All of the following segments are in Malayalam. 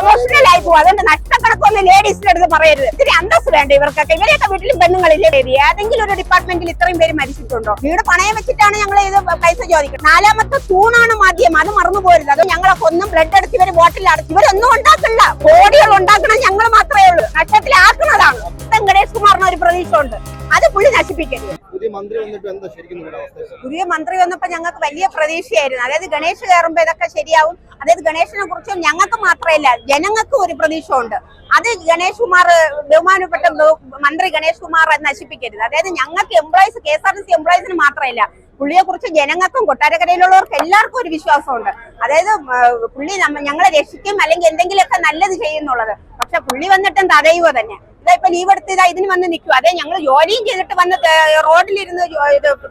എമോഷണൽ ആയി പോകും അതുകൊണ്ട് നഷ്ടക്കണക്കൊന്നും ലേഡീസിന്റെ അടുത്ത് പറയരുത്. ഇത്തിരി അന്തസ് വേണ്ട ഇവർക്കൊക്കെ. ഇവരെയൊക്കെ വീട്ടിലും പെണ്ണുങ്ങളില്ലേ ഏതെങ്കിലും ഒരു ഡിപ്പാർട്ട്മെന്റിൽ ഇത്രയും പേര് മരിച്ചിട്ടുണ്ടോ? വീട് പണയം വെച്ചിട്ടാണ് ഞങ്ങൾ ഇത് പൈസ ചോദിക്കുന്നത്. നാലാമത്തെ തൂണാണ് മാധ്യമം അത് മറന്നു പോരുത്. അത് ഞങ്ങളൊക്കെ ഒന്നും ബ്ലഡ് എടുത്ത് ഇവർ ബോട്ടിൽ അടച്ച് ഇവരൊന്നും ഉണ്ടാക്കില്ല കോടികൾ ഉണ്ടാക്കണം ഞങ്ങൾ മാത്രമേ ഉള്ളൂ. നഷ്ടത്തിലാക്കുന്നതാണ്. ഗണേഷ് കുമാറിന് ഒരു പ്രതീക്ഷ ഉണ്ട് അത് പുള്ളി നശിപ്പിക്കരുത്. പുതിയ മന്ത്രി വന്നപ്പോ ഞങ്ങൾക്ക് വലിയ പ്രതീക്ഷയായിരുന്നു. അതായത് ഗണേഷ് കയറുമ്പോ ഇതൊക്കെ ശരിയാവും. അതായത് ഗണേഷിനെ കുറിച്ചും ഞങ്ങൾക്ക് മാത്രമല്ല ജനങ്ങൾക്കും ഒരു പ്രതീക്ഷ ഉണ്ട് അത് ഗണേഷ് കുമാർ ബഹുമാനപ്പെട്ട മന്ത്രി ഗണേഷ് കുമാർ നശിപ്പിക്കരുത്. അതായത് ഞങ്ങൾക്ക് employees K S R T C എംപ്ലോയീസിന് മാത്രമല്ല പുള്ളിയെ കുറിച്ച് ജനങ്ങൾക്കും കൊട്ടാരക്കരയിലുള്ളവർക്ക് എല്ലാവർക്കും ഒരു വിശ്വാസമുണ്ട്. അതായത് പുള്ളി ഞങ്ങളെ രക്ഷിക്കും അല്ലെങ്കിൽ എന്തെങ്കിലുമൊക്കെ നല്ലത് ചെയ്യുന്നുള്ളത്. പക്ഷെ പുള്ളി വന്നിട്ടും തടയുക തന്നെ. ഇപ്പൊ ലീവ് എടുത്ത് ഇതാ ഇതിന് വന്ന് നിൽക്കും അതെ ഞങ്ങൾ ജോലിയും ചെയ്തിട്ട് വന്ന് റോഡിലിരുന്ന്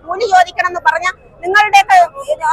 കൂലി ചോദിക്കണം എന്ന് പറഞ്ഞാൽ നിങ്ങളുടെ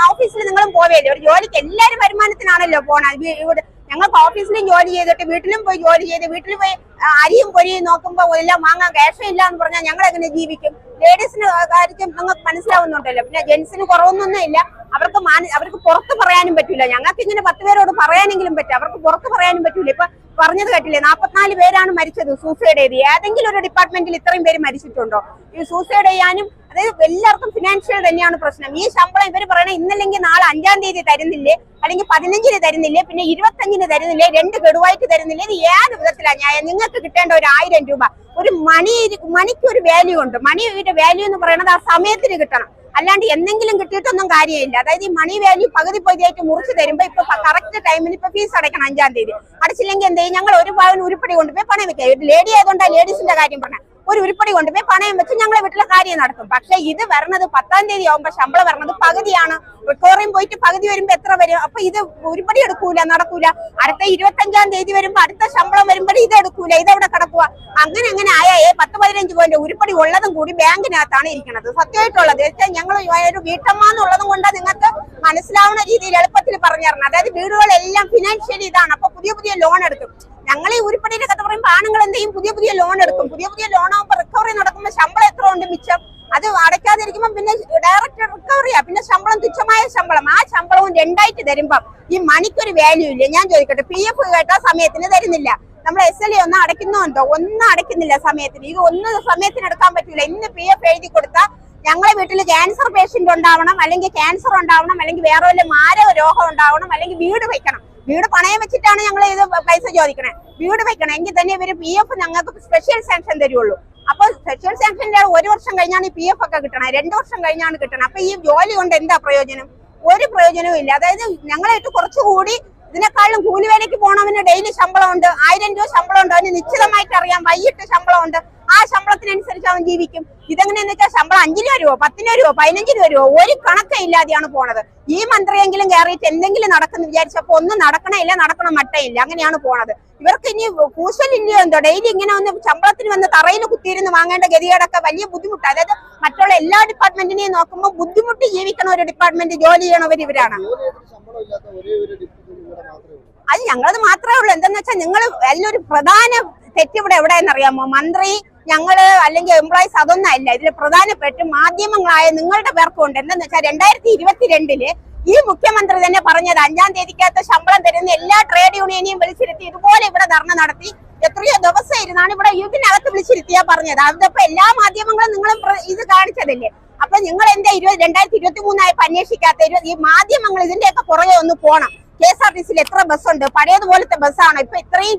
ഓഫീസിൽ നിങ്ങളും പോവേല്ലേ? ഒരു ജോലിക്ക് എല്ലാവരും വരുമാനത്തിനാണല്ലോ പോണത്. ഇവിടെ ഞങ്ങൾക്ക് ഓഫീസിലും ജോലി ചെയ്തിട്ട് വീട്ടിലും പോയി ജോലി ചെയ്ത് വീട്ടിൽ പോയി അരിയും പൊരിയും നോക്കുമ്പോൾ എല്ലാം വാങ്ങാൻ ക്യാഷ് ഇല്ല എന്ന് പറഞ്ഞാൽ ഞങ്ങൾ എങ്ങനെ ജീവിക്കും? ലേഡീസിന് കാര്യം നിങ്ങൾക്ക് മനസ്സിലാവുന്നുണ്ടല്ലോ. പിന്നെ ജെന്റ്സിന് കുറവൊന്നും ഇല്ല. അവർക്ക് അവർക്ക് പുറത്ത് പറയാനും പറ്റില്ല ഞങ്ങൾക്ക് ഇങ്ങനെ പത്ത് പേരോട് പറയാനെങ്കിലും പറ്റും. അവർക്ക് പുറത്ത് പറയാനും പറ്റില്ല ഇപ്പൊ പറഞ്ഞത് കേട്ടില്ലേ? നാൽപ്പത്തിനാല് പേരാണ് മരിച്ചത് സൂസൈഡ് ചെയ്ത്. ഏതെങ്കിലും ഒരു ഡിപ്പാർട്ട്മെന്റിൽ ഇത്രയും പേര് മരിച്ചിട്ടുണ്ടോ? ഈ സൂസൈഡ് ചെയ്യാനും അതായത് എല്ലാവർക്കും ഫിനാൻഷ്യൽ തന്നെയാണ് പ്രശ്നം. ഈ ശമ്പളം ഇവർ പറയണേ ഇന്നല്ലെങ്കിൽ നാളെ അഞ്ചാം തീയതി തരുന്നില്ലേ? അല്ലെങ്കിൽ പതിനഞ്ചിന് തരുന്നില്ലേ? പിന്നെ ഇരുപത്തഞ്ചിന് തരുന്നില്ലേ? രണ്ട് ഗഡുവായിട്ട് തരുന്നില്ലേ? ഇത് ഏത് വിധത്തിലാണ് ഞാൻ നിങ്ങൾക്ക് കിട്ടേണ്ട ഒരു ആയിരം രൂപ ഒരു മണി മണിക്ക് ഒരു വാല്യൂ ഉണ്ട്. മണിയുടെ വാല്യൂ എന്ന് പറയുന്നത് ആ സമയത്തിന് കിട്ടണം. അല്ലാണ്ട് എന്തെങ്കിലും കിട്ടിയിട്ടൊന്നും കാര്യമില്ല. അതായത് ഈ മണി വാല്യൂ പകുതി പകുതിയായിട്ട് മുറിച്ച് തരുമ്പോ ഇപ്പൊ കറക്റ്റ് ടൈമിന് ഇപ്പൊ ഫീസ് അടയ്ക്കണം അഞ്ചാം തീയതി. അടച്ചില്ലെങ്കിൽ എന്ത് ഞങ്ങൾ ഒരു പവൻ ഉരുപ്പടി കൊണ്ടുപോയി പണം വെക്കാം ലേഡി ആയതുകൊണ്ടാണ് ലേഡീസിന്റെ കാര്യം പറഞ്ഞത് ഒരു ഉരുപ്പടി കൊണ്ടുപോയി പണയം വെച്ച് ഞങ്ങളെ വീട്ടിലെ കാര്യം നടത്തും. പക്ഷെ ഇത് വരണത് പത്താം തീയതി ആവുമ്പോ ശമ്പളം വരണത് പകുതിയാണ്. റിക്കവറിയും പോയിട്ട് പകുതി വരുമ്പോ എത്ര വരും? അപ്പൊ ഇത് ഉരുപ്പടി എടുക്കൂല നടക്കൂല. അടുത്ത ഇരുപത്തഞ്ചാം തീയതി വരുമ്പോ അടുത്ത ശമ്പളം വരുമ്പോൾ ഇത് എടുക്കൂല ഇതെവിടെ കിടക്കുക അങ്ങനെ അങ്ങനെ ആയേ പത്ത് പതിനഞ്ച് പോയിന്റ് ഉരുപ്പടി ഉള്ളതും കൂടി ബാങ്കിനകത്താണ് ഇരിക്കുന്നത് സത്യമായിട്ടുള്ളത്. ഞങ്ങൾ ഒരു വീട്ടമ്മ എന്നുള്ളതും കൊണ്ട് നിങ്ങൾക്ക് മനസ്സിലാവുന്ന രീതിയിൽ എളുപ്പത്തിൽ പറഞ്ഞു തരണം. അതായത് വീടുകളെല്ലാം ഫിനാൻഷ്യലി ഇതാണ്. അപ്പൊ പുതിയ പുതിയ ലോൺ എടുക്കും. ഞങ്ങൾ ഈ ഉരുപ്പടിയുടെ കഥ പറയുമ്പോൾ ആണുങ്ങൾ എന്ത് ചെയ്യും? പുതിയ പുതിയ ലോൺ എടുക്കും. പുതിയ പുതിയ ലോൺ ആകുമ്പോൾ റിക്കവറി നടക്കുമ്പോൾ ശമ്പളം എത്ര ഉണ്ട് മിച്ചം? അത് അടയ്ക്കാതിരിക്കുമ്പോൾ പിന്നെ ഡയറക്റ്റ് റിക്കവറിയാ പിന്നെ ശമ്പളം തുച്ഛമായ ശമ്പളം. ആ ശമ്പളവും രണ്ടായിട്ട് തരുമ്പം ഈ മണിക്കൊരു വാല്യൂ ഇല്ല. ഞാൻ ചോദിക്കട്ടെ പി എഫ് കേട്ട? സമയത്തിന് തരുന്നില്ല. നമ്മൾ എസ് എൽ എ ഒന്നും അടയ്ക്കുന്നുണ്ടോ ഒന്നും അടയ്ക്കുന്നില്ല സമയത്തിന്. ഇത് ഒന്നും സമയത്തിന് എടുക്കാൻ പറ്റില്ല ഇന്ന് പി എഫ് എഴുതി കൊടുത്താൽ ഞങ്ങളെ വീട്ടിൽ ക്യാൻസർ പേഷ്യന്റ് ഉണ്ടാവണം അല്ലെങ്കിൽ ക്യാൻസർ ഉണ്ടാവണം അല്ലെങ്കിൽ വേറെ വല്ല മാരക രോഗം ഉണ്ടാവണം അല്ലെങ്കിൽ വീട് വെക്കണം വീട് പണയം വെച്ചിട്ടാണ് ഞങ്ങൾ ഇത് പൈസ ചോദിക്കണേ. വീട് വെക്കണം. എങ്കിൽ തന്നെ ഇവർ പി എഫ് ഞങ്ങൾക്ക് സ്പെഷ്യൽ സാങ്ഷൻ തരുള്ളൂ. അപ്പൊ സ്പെഷ്യൽ സാങ്ഷന്റെ ഒരു വർഷം കഴിഞ്ഞാണ് ഈ പി എഫ് ഒക്കെ കിട്ടണേ. രണ്ടു വർഷം കഴിഞ്ഞാണ് കിട്ടണം. അപ്പൊ ഈ ജോലി കൊണ്ട് എന്താ പ്രയോജനം? ഒരു പ്രയോജനവും ഇല്ല. അതായത് ഞങ്ങളായിട്ട് കുറച്ചുകൂടി ഇതിനേക്കാളും കൂലിവേലയ്ക്ക് പോണവന് ഡെയിലി ശമ്പളം ഉണ്ട് ആയിരം രൂപ ശമ്പളം ഉണ്ട് അവന് നിശ്ചിതമായിട്ട് അറിയാം വൈകിട്ട് ശമ്പളം ഉണ്ട് ആ ശമ്പളത്തിനനുസരിച്ച് അവൻ ജീവിക്കും. ഇതെങ്ങനെയെന്ന് വെച്ചാൽ ശമ്പളം അഞ്ചിന് രൂപ പത്തിന് രൂപ പതിനഞ്ചിന് രൂപ ഒരു കണക്കേ ഇല്ലാതെയാണ് പോണത്. ഈ മന്ത്രിയെങ്കിലും കയറിയിട്ട് എന്തെങ്കിലും നടക്കുന്നു വിചാരിച്ചപ്പോ ഒന്നും നടക്കണമില്ല നടക്കണം മട്ടയില്ല അങ്ങനെയാണ് പോണത്. ഇവർക്ക് ഇനി കൂശലില്ലയോ എന്തോ? ഡെയിലി ഇങ്ങനെ ഒന്ന് ശമ്പളത്തിന് വന്ന് തറയിൽ കുത്തിയിരുന്ന് വാങ്ങേണ്ട ഗതികേടൊക്കെ വലിയ ബുദ്ധിമുട്ട്. അതായത് മറ്റുള്ള എല്ലാ ഡിപ്പാർട്ട്മെന്റിനെയും നോക്കുമ്പോൾ ബുദ്ധിമുട്ട് ജീവിക്കണ ഒരു ഡിപ്പാർട്ട്മെന്റ് ജോലി ചെയ്യണവർ ഇവരാണ്. അത് ഞങ്ങളത് മാത്രമേ ഉള്ളൂ. എന്തെന്ന് വെച്ചാൽ നിങ്ങൾ ഒരു പ്രധാന തെറ്റിവിടെ എവിടെയെന്നറിയാമോ മന്ത്രി ഞങ്ങൾ അല്ലെങ്കിൽ എംപ്ലോയീസ് അതൊന്നല്ല. ഇതിൽ പ്രധാനപ്പെട്ട് മാധ്യമങ്ങളായ നിങ്ങളുടെ പേർക്കുണ്ട് എന്തെന്ന് വെച്ചാൽ രണ്ടായിരത്തി ഇരുപത്തിരണ്ടിൽ ഈ മുഖ്യമന്ത്രി തന്നെ പറഞ്ഞത് അഞ്ചാം തീയതിക്കകത്ത് ശമ്പളം തരുന്ന എല്ലാ ട്രേഡ് യൂണിയനെയും വിളിച്ചിരുത്തി. ഇതുപോലെ ഇവിടെ ധർണ നടത്തി. എത്രയോ ദിവസം ഇരുന്നാണ് ഇവിടെ ഇതിനകത്ത് വിളിച്ചിരുത്തിയാ പറഞ്ഞത്. അതിപ്പോ എല്ലാ മാധ്യമങ്ങളും നിങ്ങളും ഇത് കാണിച്ചതല്ലേ? അപ്പൊ നിങ്ങൾ എന്താ ഇരുപത് രണ്ടായിരത്തി ഇരുപത്തി മൂന്നായപ്പോ അന്വേഷിക്കാത്ത ഈ മാധ്യമങ്ങൾ ഇതിന്റെയൊക്കെ പുറകെ ഒന്ന് പോണം. കെ എസ് ആർ ടി സിയിൽ എത്ര ബസ്സുണ്ട്? പഴയതുപോലത്തെ ബസ്സാണ്? ഇപ്പൊ ഇത്രയും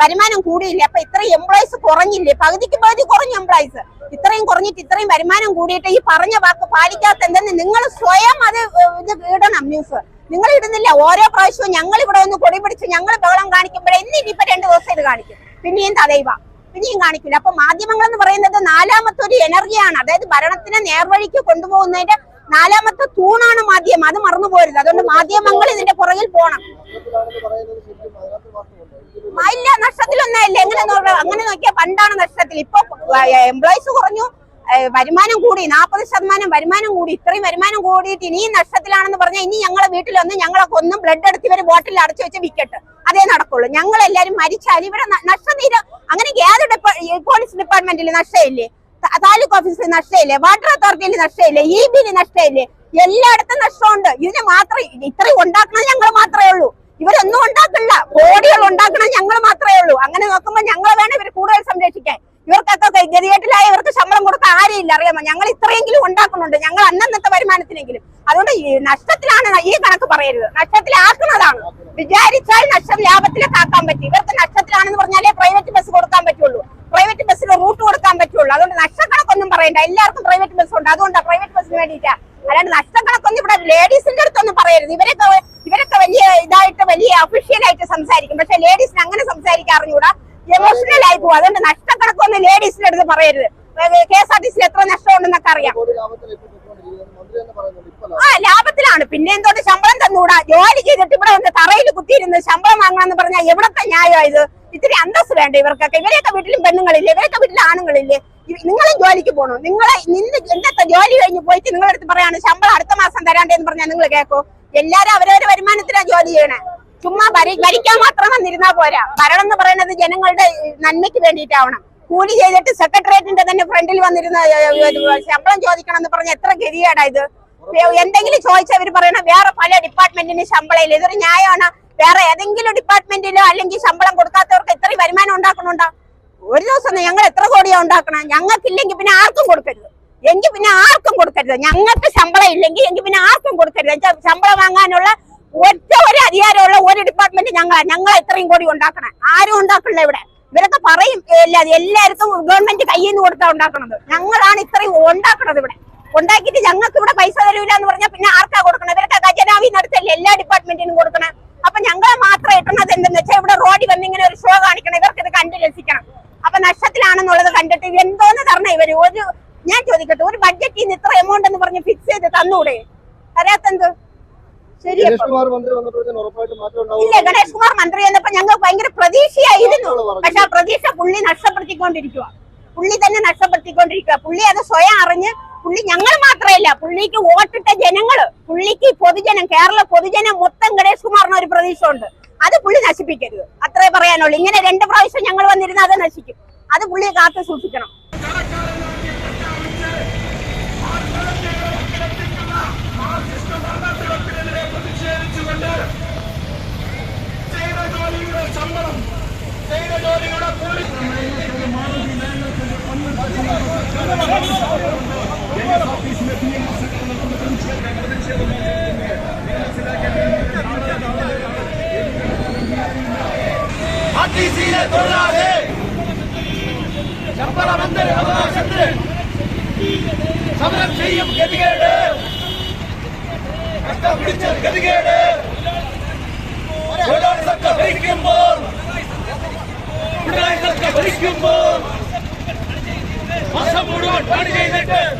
വരുമാനം കൂടിയില്ല? അപ്പൊ ഇത്രയും എംപ്ലോയീസ് കുറഞ്ഞില്ലേ? പകുതിക്ക് പകുതി കുറഞ്ഞു എംപ്ലോയീസ് ഇത്രയും കുറഞ്ഞിട്ട് ഇത്രയും വരുമാനം കൂടിയിട്ട് ഈ പറഞ്ഞ വാക്ക് പാലിക്കാത്ത എന്തെന്ന് നിങ്ങൾ സ്വയം അത് ഇത് ഇടണം ന്യൂസ് നിങ്ങൾ ഇടുന്നില്ല. ഓരോ പ്രാവശ്യവും ഞങ്ങൾ ഇവിടെ ഒന്ന് കൊടി പിടിച്ച് ഞങ്ങൾ ബഹളം കാണിക്കുമ്പോഴേ ഇന്ന് ഇനിയിപ്പോ രണ്ട് ദിവസം ഇത് കാണിക്കും. പിന്നെയും തടയുക. പിന്നെയും കാണിക്കില്ല. അപ്പൊ മാധ്യമങ്ങൾ എന്ന് പറയുന്നത് നാലാമത്തെ ഒരു എനർജിയാണ് അതായത് ഭരണത്തിനെ നേർവഴിക്ക് കൊണ്ടുപോകുന്നതിന്റെ നാലാമത്തെ തൂണാണ് മാധ്യമം. അത് മറന്നു പോരുത്. അതുകൊണ്ട് മാധ്യമങ്ങൾ ഇതിന്റെ പുറകിൽ പോണം. ഇല്ല നഷ്ടത്തിലൊന്നും ഇല്ല എങ്ങനെ അങ്ങനെ നോക്കിയാൽ പണ്ടാണ് നഷ്ടത്തിൽ. ഇപ്പൊ എംപ്ലോയീസ് കുറഞ്ഞു. വരുമാനം കൂടി. നാൽപ്പത് ശതമാനം വരുമാനം കൂടി. ഇത്രയും വരുമാനം കൂടിയിട്ട് ഇനിയും നഷ്ടത്തിലാണെന്ന് പറഞ്ഞാൽ ഇനി ഞങ്ങളെ വീട്ടിൽ വന്ന് ഞങ്ങളൊക്കെ ഒന്നും ബ്ലഡ് എടുത്ത് ഇവർ ബോട്ടിൽ അടച്ചു വെച്ച് വിക്കട്ട്. അതേ നടക്കുള്ളൂ. ഞങ്ങൾ എല്ലാരും മരിച്ചാൽ ഇവിടെ നഷ്ടം തീരെ. അങ്ങനെ ഏത് പോലീസ് ഡിപ്പാർട്ട്മെന്റിൽ നഷ്ടമില്ലേ? താലൂക്ക് ഓഫീസിൽ നഷ്ടമില്ലേ വാട്ടർ അതോറിറ്റിയിൽ നഷ്ടമില്ലേ ഇ ബിയിൽ നഷ്ടമില്ലേ എല്ലായിടത്തും നഷ്ടമുണ്ട്. ഇതിന് മാത്രം ഇത്രയും ഉണ്ടാക്കണം ഞങ്ങൾ മാത്രമേ ഉള്ളൂ. ഇവരൊന്നും ഉണ്ടാക്കില്ല കോടികൾ ഉണ്ടാക്കണം ഞങ്ങൾ മാത്രമേ ഉള്ളൂ. അങ്ങനെ നോക്കുമ്പോൾ ഞങ്ങൾ വേണം ഇവർ കൂടുതൽ സംരക്ഷിക്കാൻ. ഇവർക്കൊക്കെ ഗതികേട്ടിലായ ഇവർക്ക് ശമ്പളം കൊടുക്കാൻ ആരെയില്ല അറിയാമോ? ഞങ്ങൾ ഇത്രയെങ്കിലും ഉണ്ടാക്കുന്നുണ്ട്. ഞങ്ങൾ അന്നന്നത്തെ വരുമാനത്തിനെങ്കിലും. അതുകൊണ്ട് ഈ നഷ്ടത്തിലാണ് ഈ കണക്ക് പറയരുത്. നഷ്ടത്തിലാക്കുന്നതാണ്. വിചാരിച്ചാൽ നഷ്ടം ലാഭത്തിലേക്ക് ആക്കാൻ പറ്റും. ഇവർക്ക് നഷ്ടത്തിലാണെന്ന് പറഞ്ഞാലേ പ്രൈവറ്റ് ബസ് കൊടുക്കാൻ പറ്റുള്ളൂ. പ്രൈവറ്റ് ബസ്സിന് റൂട്ട് കൊടുക്കാൻ പറ്റുള്ളൂ. അതുകൊണ്ട് പറയണ്ട. എല്ലാവർക്കും പ്രൈവറ്റ് ബസ് ഉണ്ട്. അതുകൊണ്ടാണ് പ്രൈവറ്റ് ബസ്സിന് വേണ്ടിയിട്ടാ. അല്ലാണ്ട് നഷ്ടക്കണക്കൊന്നും ഇവിടെ ലേഡീസിന്റെ അടുത്തൊന്നും പറയരുത്. ഇവരൊക്കെ ഇവരൊക്കെ വലിയ ഇതായിട്ട് വലിയ ഒഫീഷ്യൽ ആയിട്ട് സംസാരിക്കും. പക്ഷെ ലേഡീസിന് അങ്ങനെ സംസാരിക്കാൻ അറിഞ്ഞൂടാ. എമോഷണൽ ആയി പോകും അതുകൊണ്ട് നഷ്ടക്കണക്കൊന്നും ലേഡീസിന്റെ അടുത്ത് പറയരുത്. കെ എസ് ആർ ടി സിയിൽ എത്ര നഷ്ടം ഉണ്ടെന്നൊക്കെ അറിയാം ആ ലാഭത്തിലാണ്. പിന്നെ എന്തോട്ട് ശമ്പളം തന്നൂടാ. ജോലി ചെയ്തിട്ട് ഇവിടെ വന്ന് തറയിൽ കുത്തിയിരുന്ന് ശമ്പളം വാങ്ങണമെന്ന് പറഞ്ഞാൽ എവിടത്തെ ന്യായം ഇത്? ഇത്തിരി അന്തസ് വേണ്ട ഇവർക്കൊക്കെ? ഇവരെയൊക്കെ വീട്ടിലും പെണ്ണുങ്ങളില്ലേ? ഇവരൊക്കെ വീട്ടിലും ആണുങ്ങളില്ലേ? നിങ്ങളും ജോലിക്ക് പോകണു നിങ്ങളെ നിന്ന് ഇന്നത്തെ ജോലി കഴിഞ്ഞ് പോയിട്ട് നിങ്ങളെടുത്ത് പറയാണ് ശമ്പളം അടുത്ത മാസം തരാണ്ടെന്ന് പറഞ്ഞാൽ നിങ്ങൾ കേൾക്കോ എല്ലാരും അവരവരെ വരുമാനത്തിനാ ജോലി ചെയ്യണേ. ചുമ്മാ ഭരി ഭരിക്കാൻ മാത്രം വന്നിരുന്നാ പോരാ. ഭരണം എന്ന് പറയുന്നത് ജനങ്ങളുടെ നന്മയ്ക്ക് വേണ്ടിയിട്ടാവണം. കൂലി ചെയ്തിട്ട് സെക്രട്ടേറിയറ്റിന്റെ തന്നെ ഫ്രണ്ടിൽ വന്നിരുന്ന ശമ്പളം ചോദിക്കണം എന്ന് പറഞ്ഞ എത്ര ഗതികേടാ ഇത്. എന്തെങ്കിലും ചോദിച്ചവര് പറയണ വേറെ പല ഡിപ്പാർട്ട്മെന്റിന് ശമ്പളം ഇല്ല. ഇതൊരു ന്യായമാണ്. വേറെ ഏതെങ്കിലും ഡിപ്പാർട്ട്മെന്റിലോ അല്ലെങ്കിൽ ശമ്പളം കൊടുക്കാത്തവർക്ക് ഇത്രയും വരുമാനം ഉണ്ടാക്കണുണ്ടോ? ഒരു ദിവസം ഞങ്ങൾ എത്ര കോടിയാ ഉണ്ടാക്കണം? ഞങ്ങൾക്കില്ലെങ്കിൽ പിന്നെ ആർക്കും കൊടുക്കരുത്. എങ്കിൽ പിന്നെ ആർക്കും കൊടുക്കരുത്. ഞങ്ങൾക്ക് ശമ്പളം ഇല്ലെങ്കിൽ എങ്കിൽ പിന്നെ ആർക്കും കൊടുക്കരുത്. ശമ്പളം വാങ്ങാനുള്ള ഒറ്റ ഒരു അധികാരമുള്ള ഒരു ഡിപ്പാർട്ട്മെന്റ് ഞങ്ങളാ. ഞങ്ങൾ ഇത്രയും കോടി ഉണ്ടാക്കണം. ആരും ഉണ്ടാക്കണില്ല ഇവിടെ. ഇവരൊക്കെ പറയും ഇല്ല എല്ലാവർക്കും ഗവൺമെന്റ് കയ്യിൽ നിന്ന് കൊടുത്താ ഉണ്ടാക്കണത്. ഞങ്ങളാണ് ഇത്രയും ഉണ്ടാക്കണത് ഇവിടെ. ഉണ്ടാക്കിയിട്ട് ഞങ്ങൾക്ക് ഇവിടെ പൈസ തരൂല എന്ന് പറഞ്ഞാൽ പിന്നെ ആർക്കാ കൊടുക്കണം? ഇവരൊക്കെ ഖജനാവിന്ന് അടുത്തല്ലേ എല്ലാ ഡിപ്പാർട്ട്മെന്റിനും കൊടുക്കണേ? അപ്പൊ ഞങ്ങളെ മാത്രം എത്തുന്നത് എന്തെന്ന് വെച്ചാൽ ഇവിടെ റോഡിൽ വന്ന് ഇങ്ങനെ ഒരു ഷോ കാണിക്കണം. ഇവർക്ക് ഇത് കണ്ട് രസിക്കണം. അപ്പൊ നഷ്ടത്തിലാണെന്നുള്ളത് കണ്ടിട്ട് എന്തോന്ന് തരണം? ഇവർ ഒരു ഞാൻ ചോദിക്കട്ടെ ഒരു ബഡ്ജറ്റിൽ നിന്ന് ഇത്ര എമൗണ്ട് എന്ന് പറഞ്ഞ് ഫിക്സ് ചെയ്ത് തന്നൂടെ? തരാത്തെന്ത്? ഇല്ല ഗണേഷ് കുമാർ മന്ത്രി വന്നപ്പോ ഞങ്ങൾക്ക് ഭയങ്കര പ്രതീക്ഷയായിരുന്നു. പക്ഷെ ആ പ്രതീക്ഷ പുള്ളി നഷ്ടപ്പെടുത്തിക്കൊണ്ടിരിക്കുക പുള്ളി തന്നെ നഷ്ടപ്പെടുത്തിക്കൊണ്ടിരിക്കുക പുള്ളി അത് സ്വയം അറിഞ്ഞ് പുള്ളി ഞങ്ങൾ മാത്രമല്ല പുള്ളിക്ക് വോട്ടിട്ട ജനങ്ങൾ പുള്ളിക്ക് പൊതുജനം കേരള പൊതുജനം മൊത്തം ഗണേഷ് കുമാറിന് ഒരു പ്രതീക്ഷ ഉണ്ട് അത് പുള്ളി നശിപ്പിക്കരുത്. അത്രേ പറയാനുള്ളൂ. ഇങ്ങനെ രണ്ട് പ്രാവശ്യം ഞങ്ങൾ വന്നിരുന്ന അത് നശിക്കും. അത് പുള്ളിയെ കാത്തു സൂക്ഷിക്കണം. തൊഴിലാളി. ശമ്പളമന്ത്രി അവകാശത്തിന് സമരം ചെയ്യും ഗതികേട്. കഷ്ടപിടിച്ച ഗതികേട്. തൊഴിലാളി സർക്കാർ ഭരിക്കുമ്പോൾ പിണറായി സർക്കാർ ഭരിക്കുമ്പോൾ വർഷം മുഴുവൻ പണി ചെയ്തിട്ട്